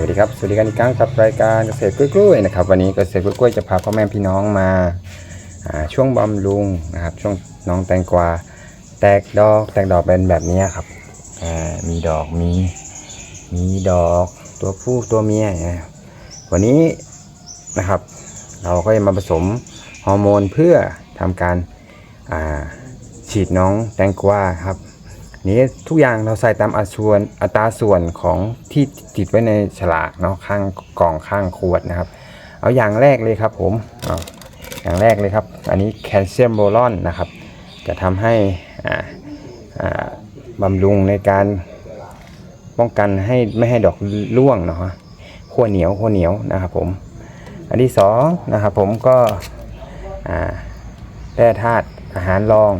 วัสดีครับสวัสดีกันอีกครั้งกับรายการเกษตรกล้วยๆนะครับวันนี้เกษตรกล้วยๆจะพาพ่อแม่พี่น้องมาช่วงบำรุงนะครับช่วงน้องแตงกวาแตกดอกแตกดอกเป็นแบบนี้ครับมีดอกมีมีดอกตัวผู้ตัวเมียวันนี้นะครับเราก็จะมาผสมฮอร์โมนเพื่อทำการฉีดน้องแตงกวาครับ นี้ทุกอย่างเราใส่ตามอัตราส่วนอัตราส่วนของที่ติดไว้ในฉลากเนาะข้างกล่องข้างขวดนะครับ เอาอย่างแรกเลยครับผมออย่างแรกเลยครับ อันนี้แคลเซียมโบรอนนะครับ จะทำให้อ่าอ่าบำรุงในการป้องกันให้ไม่ให้ดอกร่วงเนาะขั้วเหนียวขั้วเหนียวนะครับผม อันที่สองนะครับผมก็แร่ธาตุอาหารรอง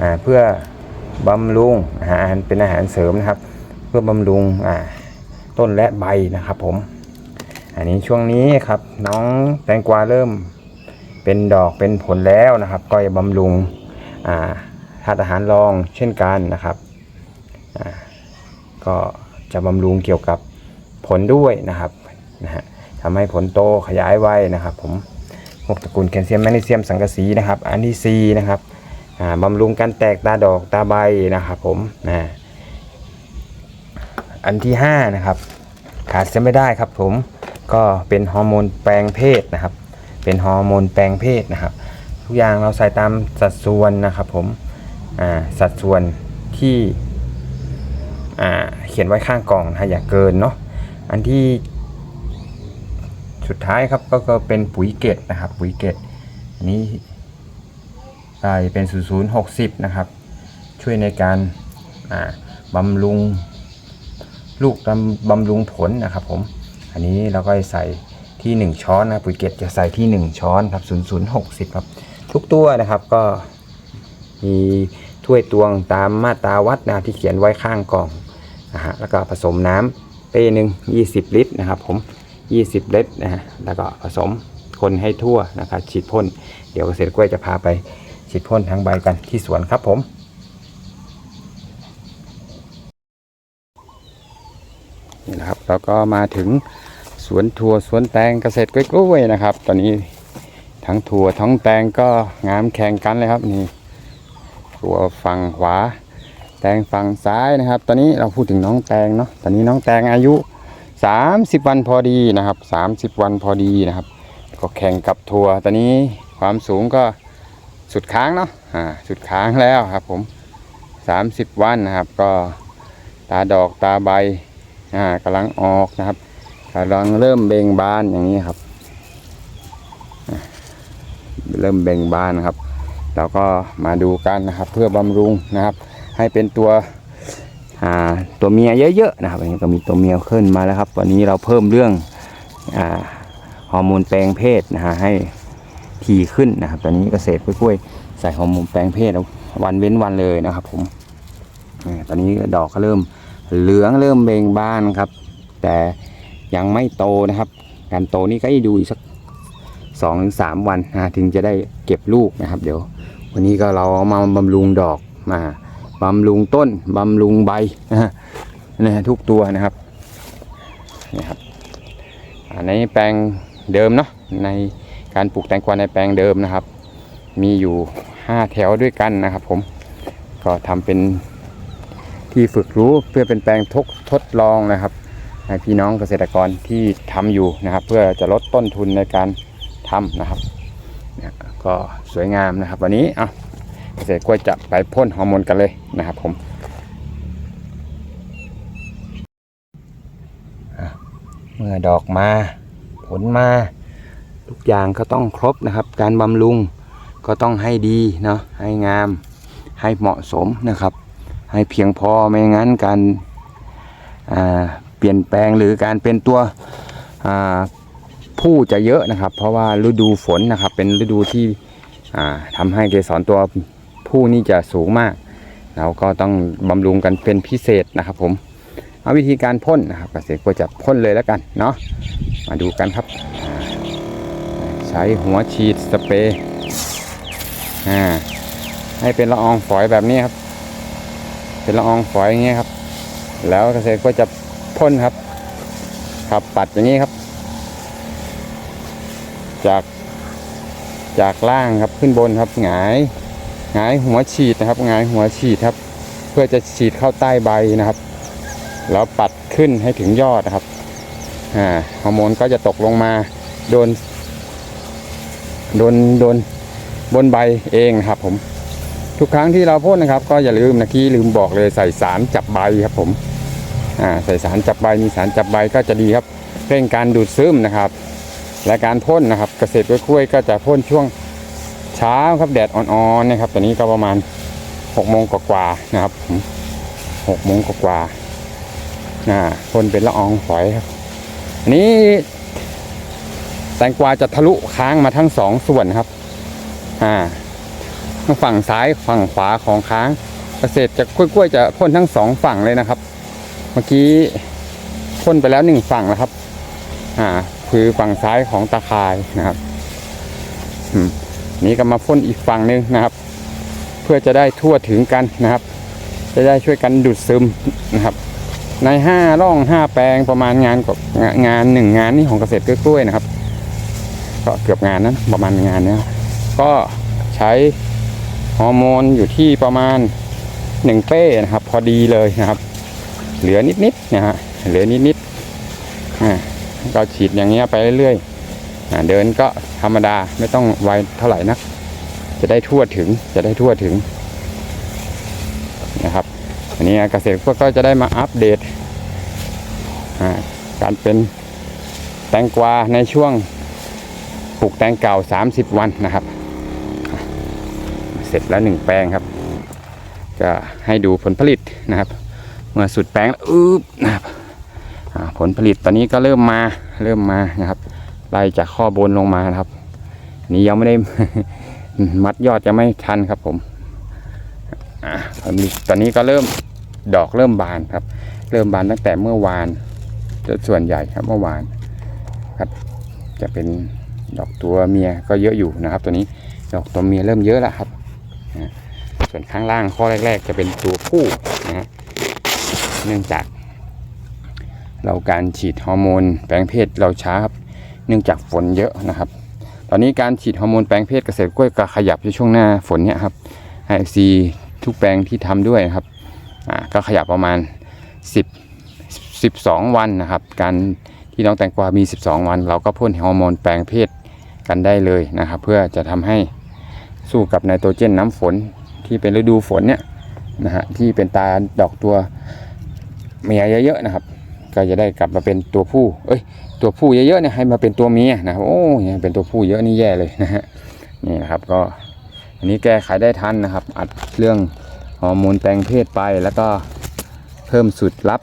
อเพื่อ บำรุงอาหารเป็นอาหารเสริมนะครับ เพื่อบำรุงต้นและใบนะครับผม อันนี้ช่วงนี้ครับน้องแตงกวาเริ่มเป็นดอกเป็นผลแล้วนะครับ ก็จะบำรุงธาตุอาหารรองเช่นกันนะครับ ก็จะบำรุงเกี่ยวกับผลด้วยนะครับนะฮะทำให้ผลโตขยายไวนะครับผมพวกตระกูลแคลเซียมแมกนีเซียมสังกะสีนะครับ อันที่ซีนะครับ บำรุงการแตกตาดอกตาใบนะครับผมนะอันที่ห้านะครับขาดจะไม่ได้ครับผมก็เป็นฮอร์โมนแปลงเพศนะครับ เป็นฮอร์โมนแปลงเพศนะครับ ทุกอย่างเราใส่ตามสัดส่วนนะครับผมสัดส่วนที่เขียนไว้ข้างกล่องนะอย่าเกินเนาะอันที่สุดท้ายครับก็ก็เป็นปุ๋ยเกตนะครับ ปุ๋ยเกตอันนี้ ใส่เป็น 0060 นะครับ ช่วยในการบำรุงลูกบำบำรุงผลนะครับผม อันนี้เราก็ใส่ที่ 1 ช้อนนะปุ๋ยเกตจะใส่ที่ 1 ช้อนครับ 0060 ครับ ทุกตัวนะครับก็มีถ้วยตวงตามมาตราวัดนะที่เขียนไว้ข้างกล่องนะฮะแล้วก็ผสมน้ำเป้หนึ่ง20 ลิตรนะครับผม 20 ลิตรนะฮะแล้วก็ผสมคนให้ทั่วนะครับฉีดพ่น เดี๋ยวเกษตรกล้วยจะพาไป ฉีดพ่นทั้งใบกันที่สวนครับผม นี่นะครับแล้วก็มาถึงสวนถั่วสวนแตงเกษตรกล้วยๆนะครับ ตอนนี้ทั้งถั่วทั้งแตงก็งามแข่งกันเลยครับนี่ถั่วฝั่งขวา แตงฝั่งซ้ายนะครับ ตอนนี้เราพูดถึงน้องแตงเนาะตอนนี้น้องแตงอายุ 30 วันพอดีนะครับ 30 วันพอดีนะครับ ก็แข่งกับถั่วตอนนี้ความสูงก็ สุดค้างเนาะอ่าสุดค้างแล้วครับผม30วันนะครับ ก็ตาดอกตาใบอ่ากำลังออกนะครับกำลังเริ่มเบ่งบานอย่างนี้ครับ เริ่มเบ่งบานนะครับ เราก็มาดูกันนะครับ เพื่อบำรุงนะครับ ให้เป็นตัวอ่าตัวเมียเยอะๆนะครับอันนี้ก็มีตัวเมียขึ้นมาแล้วครับ วันนี้เราเพิ่มเรื่องอ่าฮอร์โมนแปลงเพศนะฮะให้ ทีขึ้นนะครับ ตอนนี้เกษตรกล้วยๆใส่ฮอร์โมนแปลงเพศวันเว้นวันเลยนะครับ ผมตอนนี้ดอกก็เริ่มเหลืองเริ่มเบ่งบานครับ แต่ยังไม่โตนะครับ การโตนี่ก็ให้ดูอีกสักสองถึงสามวันนะถึงจะได้เก็บลูกนะครับ เดี๋ยว วันนี้ก็เราเอามาบำรุงดอกมาบำรุงต้นบำรุงใบนะฮะทุกตัวนะครับนี่ครับในแปลงเดิมเนาะใน การปลูกแตงกวาในแปลงเดิมนะครับ มีอยู่ห้าแถวด้วยกันนะครับผมก็ทำเป็นที่ฝึกรู้เพื่อเป็นแปลงทดทดลองนะครับให้พี่น้องเกษตรกรที่ทำอยู่นะครับ เพื่อจะลดต้นทุนในการทำนะครับก็สวยงามนะครับ วันนี้เอาเกษตรกล้วยจะไปพ่นฮอร์โมนกันเลยนะครับ ผมเมื่อดอกมาผลมา ทุกอย่างก็ต้องครบนะครับ การบำรุงก็ต้องให้ดีเนาะให้งาม ให้เหมาะสมนะครับ ให้เพียงพอไม่งั้นการาเปลี่ยนแปลงหรือการเป็นตัวผู้จะเยอะนะครับ เพราะว่าฤดูฝนนะครับ เป็นฤดูที่อ่าทำให้เกสรตัวผู้นี่จะสูงมาก เราก็ต้องบำรุงกันเป็นพิเศษนะครับ ผมเอาวิธีการพ่นนะครับเกษตรก็จะพ่นเลยแล้วกันเนาะมาดูกันครับอ่า ใช้หัวฉีดสเปรย์อ่าให้เป็นละอองฝอยแบบนี้ครับ เป็นละอองฝอยอย่างเงี้ยครับ แล้วเกษตรก็จะพ่นครับครับปัดอย่างนี้ครับ จากจากล่างครับขึ้นบนครับหงายหงายหัวฉีดนะครับหงายหัวฉีดครับ เพื่อจะฉีดเข้าใต้ใบนะครับ แล้วปัดขึ้นให้ถึงยอดนะครับอ่าฮอร์โมนก็จะตกลงมาโดน โดนโดนบนใบเองนะครับผม ทุกครั้งที่เราพ่นนะครับ ก็อย่าลืมนะกี้ลืมบอกเลยใส่สารจับใบครับผมอ่าใส่สารจับใบมีสารจับใบก็จะดีครับเร่งการดูดซึมนะครับ และการพ่นนะครับ เกษตรกล้วยก็จะพ่นช่วงเช้าครับแดดอ่อนๆนะครับตอนนี้ก็ประมาณ6โมงกว่าๆนะครับหกโมงกว่าๆอ่าพ่นเป็นละอองฝอยครับอันนี้ ตงกวาจะทะลุค้างมาทั้งสองส่วนครับ อ่าทั้งฝั่งซ้ายฝั่งขวาของค้างเกษตรจะกล้วยๆจะพ่นทั้งสองฝั่งเลยนะครับ เมื่อกี้พ่นไปแล้วหนึ่งฝั่งแล้วครับ อ่า คือฝั่งซ้ายของตาคายนะครับนี้ก็มาพ่นอีกฝั่งหนึงนะครับ เพื่อจะได้ทั่วถึงกันนะครับ จะได้ช่วยกันดูดซึมนะครับ ในห้าร่องห้าแปลงประมาณงานกับงานหนึ่งงานนี่ของเกษตรกล้วยนะครับ ก็เกือบงานนะประมาณงานเนี้ยก็ใช้ฮอร์โมนอยู่ที่ประมาณหนึ่งเป้นะครับ พอดีเลยนะครับ เหลือนิดๆนะฮะเหลือนิดๆอ่าก็ฉีดอย่างเงี้ยไปเรื่อยๆอ่าเดินก็ธรรมดาไม่ต้องไวเท่าไหร่นัก จะได้ทั่วถึงจะได้ทั่วถึงนะครับอันนี้เกษตรก็จะได้มาอัปเดตการเป็นแตงกวาในช่วง ปลูกแตงเก่า 30 วันนะครับ เสร็จแล้วหนึ่งแปลงครับ ก็ให้ดูผลผลิตนะครับ เมื่อสุดแปลงแล้วอึ๊บนะครับอ่าผลผลิตตอนนี้ก็เริ่มมาเริ่มมานะครับไล่จากข้อบนลงมานะครับ นี่ยังไม่ได้มัดยอดยังไม่ทันครับผมผลผลิตตอนนี้ก็เริ่มดอกเริ่มบานครับ เริ่มบานตั้งแต่เมื่อวานส่วนใหญ่ครับเมื่อวานครับจะเป็น ดอกตัวเมียก็เยอะอยู่นะครับ ตัวนี้ดอกตัวเมียเริ่มเยอะแล้วครับส่วนข้างล่างข้อแรก ๆ จะเป็นตัวผู้นะฮะเนื่องจาก เราการฉีดฮอร์โมนแปลงเพศเราช้าครับ เนื่องจากฝนเยอะนะครับ ตอนนี้การฉีดฮอร์โมนแปลงเพศเกษตรกล้วยก็ขยับในช่วงหน้าฝนเนี่ยครับไอซีทุกแปลงที่ทำด้วยนะครับอ่าก็ขยับประมาณ 10 12 วันนะครับ การที่น้องแตงกวามี 12 วัน เราก็พ่นฮอร์โมนแปลงเพศ กันได้เลยนะครับ เพื่อจะทำให้สู้กับไนโตรเจนน้ำฝนที่เป็นฤดูฝนเนี่ยนะฮะที่เป็นตาดอกตัวเมียเยอะๆนะครับ ก็จะได้กลับมาเป็นตัวผู้ เอ้ย ตัวผู้เยอะๆเนี่ยให้มาเป็นตัวเมียนะครับ โอ้ยเป็นตัวผู้เยอะนี่แย่เลยนะฮะนี่นะครับก็อันนี้แก้ไขได้ทันนะครับ อัดเรื่องฮอร์โมนแปลงเพศไปแล้วก็เพิ่มสูตรลับ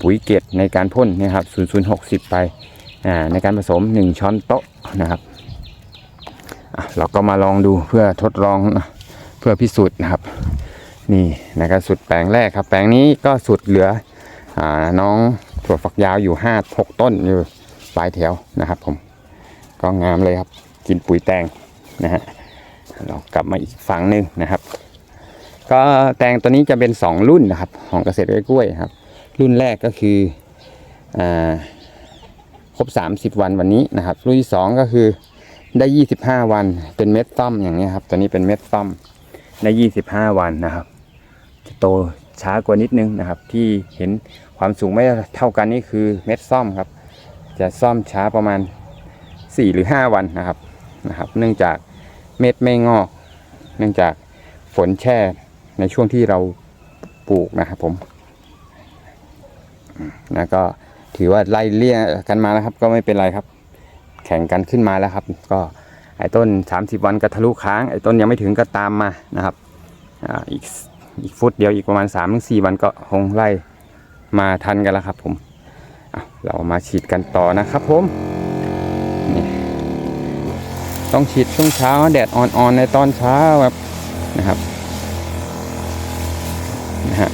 ปุ๋ยเกตในการพ่นนะครับ0060ไป ในการผสม 1 ช้อนโต๊ะนะครับเราก็มาลองดูเพื่อทดลองนะเพื่อพิสูจน์นะครับ นี่นะครับสุดแปลงแรกครับ แปลงนี้ก็สุดเหลืออน้องถั่วฝักยาวอยู่5 6ต้นอยู่ปลายแถวนะครับผมก็งามเลยครับ กินปุ๋ยแตงนะฮะเรากลับมาอีกฝั่งหนึ่งนะครับ ก็แตงตัวนี้จะเป็น 2 รุ่นนะครับ ของเกษตรกล้วยครับ รุ่นแรกก็คืออา ครบ 30 วันวันนี้นะครับ รุ่นที่2ก็คือได้ 25 วันเป็นเม็ดซ่อมอย่างนี้ครับตัวนี้เป็นเม็ดซ่อมได้ 25 วันนะครับจะโตช้ากว่านิดนึงนะครับ ที่เห็นความสูงไม่เท่ากันนี่คือเม็ดซ่อมครับ จะซ่อมช้าประมาณ 4 หรือ 5 วันนะครับนะครับ เนื่องจากเม็ดไม่งอก เนื่องจากฝนแช่ในช่วงที่เราปลูกนะครับผมนะก็ ถือว่าไล่เลี่ยกันมาแล้วครับ ก็ไม่เป็นไรครับ แข่งกันขึ้นมาแล้วครับ ก็ไอ้ต้น 30 วันก็ทะลุค้างไอ้ต้นยังไม่ถึงก็ตามมานะครับอ่าอีกอีกฟุตเดียวอีกประมาณ3-4วันก็คงไล่มาทันกันแล้วครับ ผมเรามาฉีดกันต่อนะครับ ผมนี่ต้องฉีดช่วงเช้าแดดอ่อนๆในตอนเช้าครับนะครับนะฮะ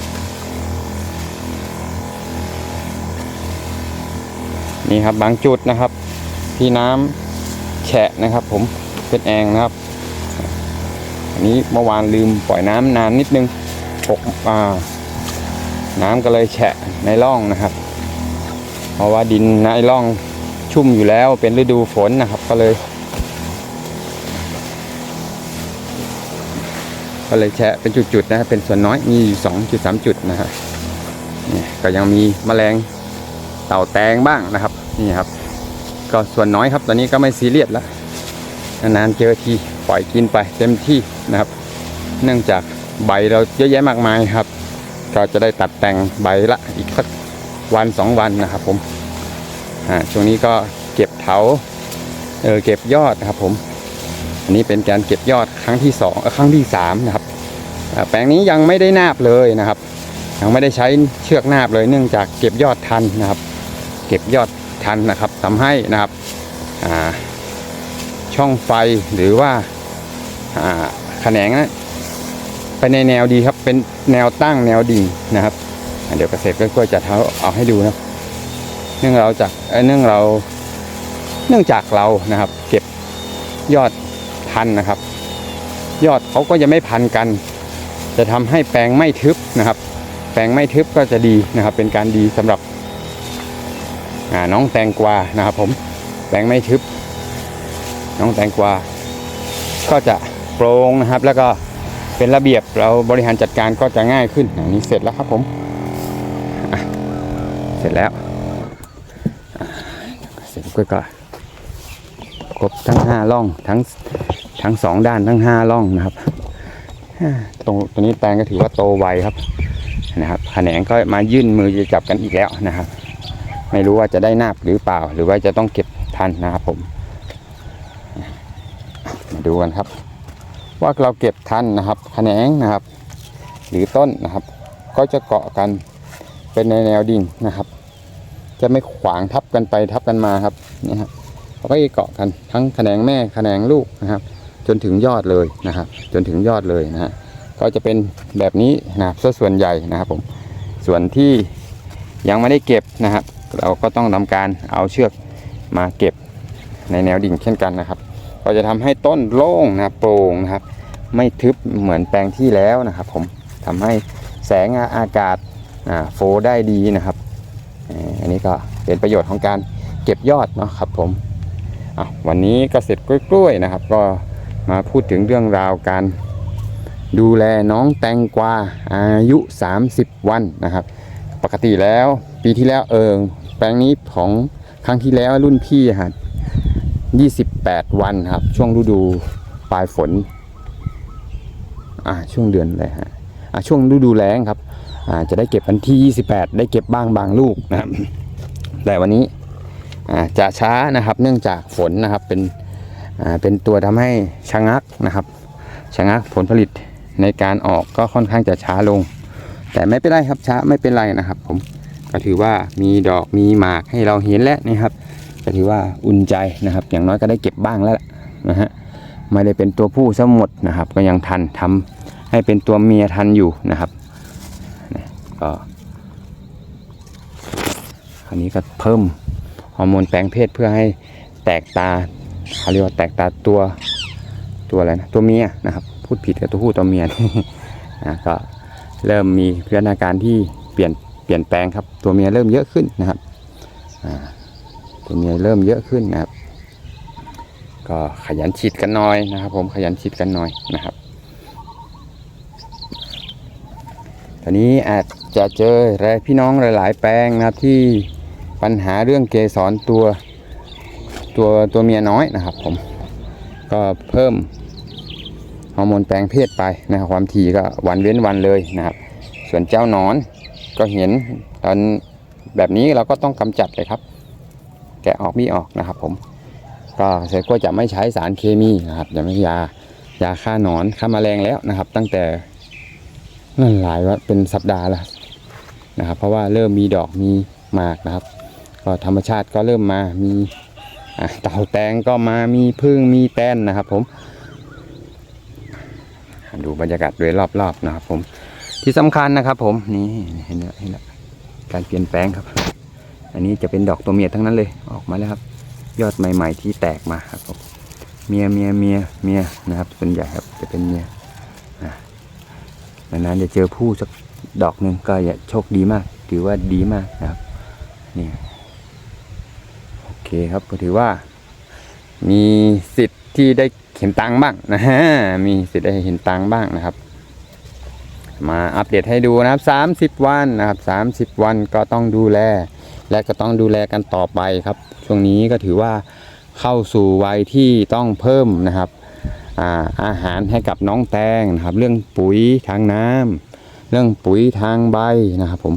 นี่ครับบางจุดนะครับ ที่น้ำแฉะนะครับ ผมเป็นแองนะครับ อันนี้เมื่อวานลืมปล่อยน้ำนานนิดนึงหกอ่าน้ำก็เลยแฉะในร่องนะครับ เพราะว่าดินในร่องชุ่มอยู่แล้วเป็นฤดูฝนนะครับ ก็เลย ก็เลยแชะเป็นจุดๆนะครับเป็นส่วนน้อยมีอยู่สองจุดสามจุดนะครับก็ยังมีแมลง เต่าแตงบ้างนะครับนี่ครับ ก็ส่วนน้อยครับ ตอนนี้ก็ไม่ซีเรียสแล้วนานๆเจอทีปล่อยกินไปเต็มที่นะครับ เนื่องจากใบเราเยอะแยะมากมายครับ ก็จะได้ตัดแต่งใบละอีกสักวันสองวันนะครับ ผมอ่าช่วงนี้ก็เก็บเถาเออเก็บยอดนะครับ ผม อันนี้เป็นการเก็บยอดครั้งที่สองครั้งที่สามนะครับแปลงนี้ยังไม่ได้นาบเลยนะครับ ยังไม่ได้ใช้เชือกนาบเลย เนื่องจากเก็บยอดทันนะครับ เก็บยอดทันนะครับทำให้นะครับช่องไฟหรือว่าแขนงนะไปในแนวดีครับเป็นแนวตั้งแนวดิ่งนะครับ เดี๋ยวเกษตรก็จะเท้าเอาให้ดูนะเนื่องเราจากเนื่องเราเนื่องจากเรานะครับ เก็บยอดพันนะครับ ยอดเขาก็จะไม่พันกัน จะทำให้แปลงไม่ทึบนะครับ แปลงไม่ทึบก็จะดีนะครับ เป็นการดีสำหรับ น้องแตงกวานะครับผมแปลงไม่ทึบ น้องแตงกวา ก็จะโปร่งนะครับ แล้วก็เป็นระเบียบเราบริหารจัดการก็จะง่ายขึ้นอันนี้เสร็จแล้วครับผมเสร็จแล้วเสร็จก็ก็ครบทั้งห้าร่องทั้งทั้งสองด้านทั้งห้าร่องนะครับตรงตัวนี้แตงก็ถือว่าโตไวครับนะครับแขนงก็มายื่นมือจะจับกันอีกแล้วนะครับ ไม่รู้ว่าจะได้นาบหรือเปล่า หรือว่าจะต้องเก็บทันนะครับผม มาดูกันครับ ว่าเราเก็บทันนะครับแขนงนะครับ หรือต้นนะครับ ก็จะเกาะกันเป็นในแนวดิ่งนะครับ จะไม่ขวางทับกันไปทับกันมาครับนี่ครับเขาก็จะเกาะกันทั้งแขนงแม่แขนงลูกนะครับ จนถึงยอดเลยนะครับ จนถึงยอดเลยนะฮะก็จะเป็นแบบนี้นะครับส่วนใหญ่นะครับผมส่วนที่ยังไม่ได้เก็บนะครับ เราก็ต้องทำการเอาเชือกมาเก็บในแนวดิ่งเช่นกันนะครับ ก็จะทำให้ต้นโล่งนะครับโปร่งนะครับ ไม่ทึบเหมือนแปลงที่แล้วนะครับ ผมทำให้แสงอากาศาโฟได้ดีนะครับ อันนี้ก็เป็นประโยชน์ของการเก็บยอดเนาะครับผมวันนี้เกษตรกล้วยๆนะครับ ก็มาพูดถึงเรื่องราวการดูแลน้องแตงกวาอายุ 30 วันนะครับ ปกติแล้วปีที่แล้วเอิง ลงนี้ของครั้งที่แล้วรุ่นพี่ฮะ28 วันครับ ช่วงฤดูปลายฝน อ่าช่วงเดือนอะไรฮะอ่าช่วงฤดูแล้งครับ อ่าจะได้เก็บวันที่ 28 ได้เก็บบ้างบางลูกนะครับ แต่วันนี้อ่าจะช้านะครับ เนื่องจากฝนนะครับเป็นอ่าเป็นตัวทำให้ชะงักนะครับชะงักผลผลิตในการออกก็ค่อนข้างจะช้าลง แต่ไม่เป็นไรครับช้าไม่เป็นไรนะครับผม ก็ถือว่ามีดอกมีหมากให้เราเห็นแล้วนะครับ ก็ถือว่าอุ่นใจนะครับ อย่างน้อยก็ได้เก็บบ้างแล้วนะฮะไม่ได้เป็นตัวผู้ซะหมดนะครับ ก็ยังทันทำให้เป็นตัวเมียทันอยู่นะครับก็อันนี้ก็เพิ่มฮอร์โมนแปลงเพศเพื่อให้แตกตาเขาเรียกว่าแตกตาตัวตัวอะไรนะตัวเมียนะครับพูดผิดกับตัวผู้ตัวเมียนะก็เริ่มมีพัฒนาการที่เปลี่ยน เปลี่ยนแปลงครับ ตัวเมียเริ่มเยอะขึ้นนะครับตัวเมียเริ่มเยอะขึ้นนะครับ ก็ขยันฉีดกันหน่อยนะครับ ผมขยันฉีดกันหน่อยนะครับตอนนี้อาจจะเจอหลายพี่น้องหลาย ๆ แปลงนะครับที่ปัญหาเรื่องเกสรตัวตัวตัวเมียน้อยนะครับ ผมก็เพิ่มฮอร์โมนแปลงเพศไปนะครับความถี่ก็วันเว้นวันเลยนะครับ ส่วนเจ้านอน ก็เห็นตอนแบบนี้เราก็ต้องกำจัดเลยครับ แกะออกมีออกนะครับ ผม ก็เสร็จก็จะไม่ใช้สารเคมีนะครับจะไม่ยายาฆ่าหนอนฆ่าแมลงแล้วนะครับ ตั้งแต่นั่นหลายว่าเป็นสัปดาห์แล้วนะครับ เพราะว่าเริ่มมีดอกมีมากนะครับ ก็ธรรมชาติก็เริ่มมามีเต่าแตงก็มามีพึ่งมีแตนนะครับ ผม ดูบรรยากาศโดยรอบๆนะครับ ผม ที่สำคัญนะครับ ผมนี่เห็นแล้วเห็นแล้วการเปลี่ยนแปลงครับ อันนี้จะเป็นดอกตัวเมียทั้งนั้นเลยออกมาแล้วครับ ยอดใหม่ ๆ ที่แตกมาครับผมเมียเมียเมียเมียนะครับ ส่วนใหญ่ครับจะเป็นเมียอะนานๆจะเจอผู้สักดอกหนึ่งก็อย่าโชคดีมาก ถือว่าดีมากนะครับนี่โอเคครับก็ถือว่า มีสิทธิ์ที่ได้เห็นตังบ้างนะฮะมีสิทธิ์ได้เห็นตังบ้างนะครับ มาอัปเดตให้ดูนะครับ 30 วันนะครับ 30 วันก็ต้องดูแล และก็ต้องดูแลกันต่อไปครับ ช่วงนี้ก็ถือว่าเข้าสู่วัยที่ต้องเพิ่มนะครับอาอาหารให้กับน้องแตงนะครับ เรื่องปุ๋ยทางน้ำเรื่องปุ๋ยทางใบนะครับผม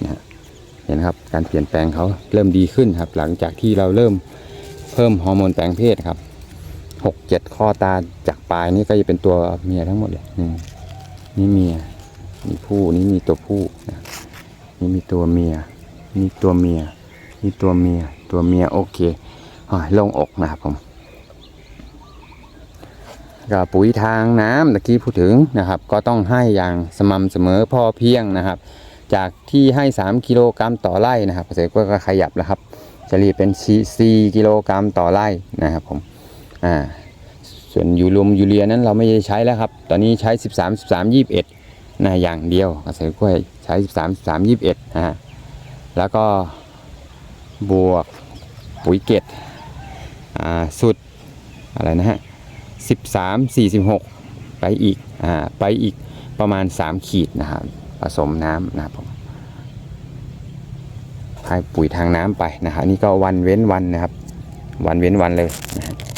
เนี่ยเห็นครับการเปลี่ยนแปลงเขาเริ่มดีขึ้นครับ หลังจากที่เราเริ่มเพิ่มฮอร์โมนแปลงเพศครับ หกเจ็ดข้อตาจากปลายนี่ก็จะเป็นตัวเมียทั้งหมดเลยอืมนี่เมียนี่ผู้นี่มีตัวผู้นะนี่มีตัวเมียนี่ตัวเมียนี่ตัวเมีย ตัวเมียโอเคอ่าโลงอกนะครับผมก็ปุ๋ยทางน้ำตะกี้พูดถึงนะครับ ก็ต้องให้อย่างสม่ำเสมอพอเพียงนะครับ จากที่ให้ 3 กิโลกรัมต่อไร่นะครับเกษตรกรก็ขยับแล้วครับเฉลี่ยเป็น4กิโลกรัมต่อไร่นะครับผม อ่าส่วนยูรวมยูเรียนั้นเราไม่ได้ใช้แล้วครับ ตอนนี้ใช้ 13 13 21นะอย่างเดียวเกษตรกล้วยใช้ 13 13 21นะฮะแล้วก็บวกปุ๋ยเกตอ่าสุดอะไรนะฮะ13 46 ไปอีกอ่าไปอีกประมาณ 3 ขีดนะครับผสมน้ำนะครับผมให้ปุ๋ยทางน้ำไปนะครับนี่ก็วันเว้นวันนะครับ วันเว้นวันเลยนะฮะก็ทุกที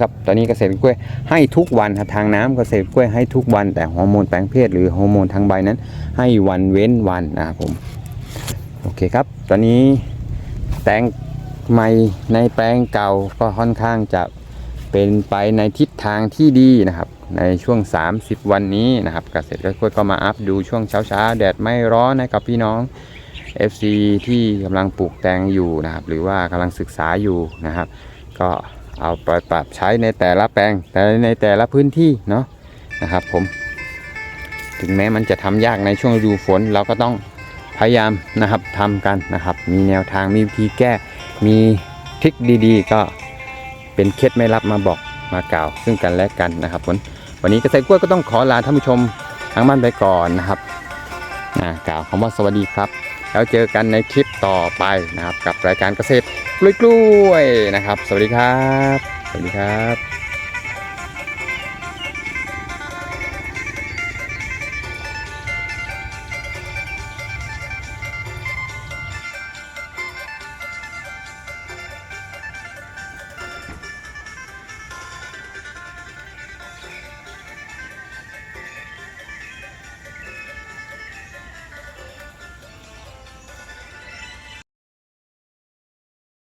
ครับตอนนี้เกษตรกล้วยให้ทุกวันทางน้ำเกษตรกล้วยให้ทุกวัน แต่ฮอร์โมนแปลงเพศหรือฮอร์โมนทางใบนั้น ให้วันเว้นวันนะครับผมโอเคครับ ตอนนี้แตงใหม่ในแปลงเก่าก็ค่อนข้างจะเป็นไปในทิศทางที่ดีนะครับ ในช่วง 30 วันนี้นะครับเกษตรกล้วยก็มาอัพดูช่วงเช้าๆแดดไม่ร้อนนะครับพี่น้อง FC ที่กำลังปลูกแตงอยู่นะครับ หรือว่ากำลังศึกษาอยู่นะครับ ก็ เอาไปปรับใช้ในแต่ละแปลงแต่ในแต่ละพื้นที่เนาะนะครับผม ถึงแม้มันจะทำยากในช่วงฤดูฝนเราก็ต้องพยายามนะครับทำกันนะครับ มีแนวทางมีวิธีแก้มีทริคดีๆ ก็เป็นเคล็ดไม่ลับมาบอกมากล่าว ซึ่งกันและกันนะครับผมวันนี้เกษตรกล้วยก็ต้องขอลาท่านผู้ชมทางบ้านไปก่อนนะครับนะกล่าวคำว่าสวัสดีครับ แล้วเจอกันในคลิปต่อไปนะครับ กับรายการเกษตร กล้วยๆนะครับ สวัสดีครับ สวัสดีครับ